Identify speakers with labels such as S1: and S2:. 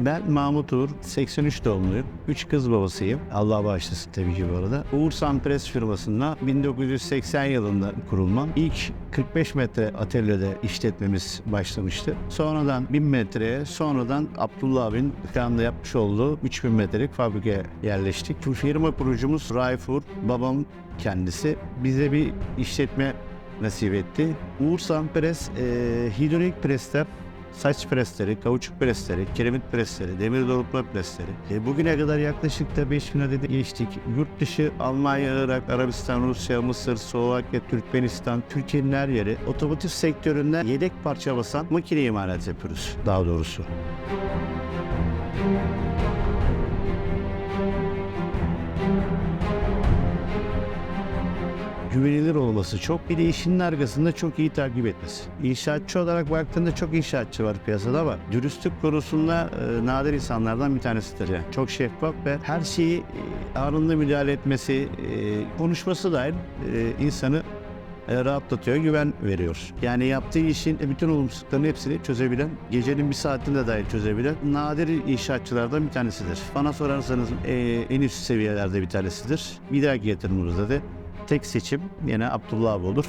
S1: Ben Mahmut Uğur, 83 doğumluyum. 3 kız babasıyım. Allah bağışlasın tabii ki bu arada. Uğur Sampres firmasında 1980 yılında kurulma. İlk 45 metre atölyede işletmemiz başlamıştı. Sonradan 1000 metreye, sonradan Abdullah abinin planda yapmış olduğu 3000 metrelik fabrikaya yerleştik. Bu firma kurucumuz Rayfur, babam kendisi. Bize bir işletme nasip etti. Uğur Sampres e, hidrolik presler saç presleri, kauçuk presleri, kiremit presleri, demir doğrultma presleri. E, bugüne kadar yaklaşık da 5000 adedi geçtik. Yurt dışı Almanya, Irak, Arabistan, Rusya, Mısır, Slovakya, Türkmenistan, Türkiye'nin her yeri otomotiv sektöründen yedek parça basan makine imalat yapıyoruz daha doğrusu. Güvenilir olması çok. Bir de işinin arkasında çok iyi takip etmesi. İnşaatçı olarak baktığında çok inşaatçı var piyasada ama dürüstlük konusunda e, nadir insanlardan bir tanesidir yani. Çok şeffaf ve her şeyi e, anında müdahale etmesi, e, konuşması dahil e, insanı e, rahatlatıyor, güven veriyor. Yani yaptığı işin e, bütün olumsuzlukların hepsini çözebilen, gecenin bir saatinde dahil çözebilen nadir inşaatçılardan bir tanesidir. Bana sorarsanız e, en üst seviyelerde bir tanesidir. Bir dahaki yatırımımızda da tek seçim yine Abdullah abi olur.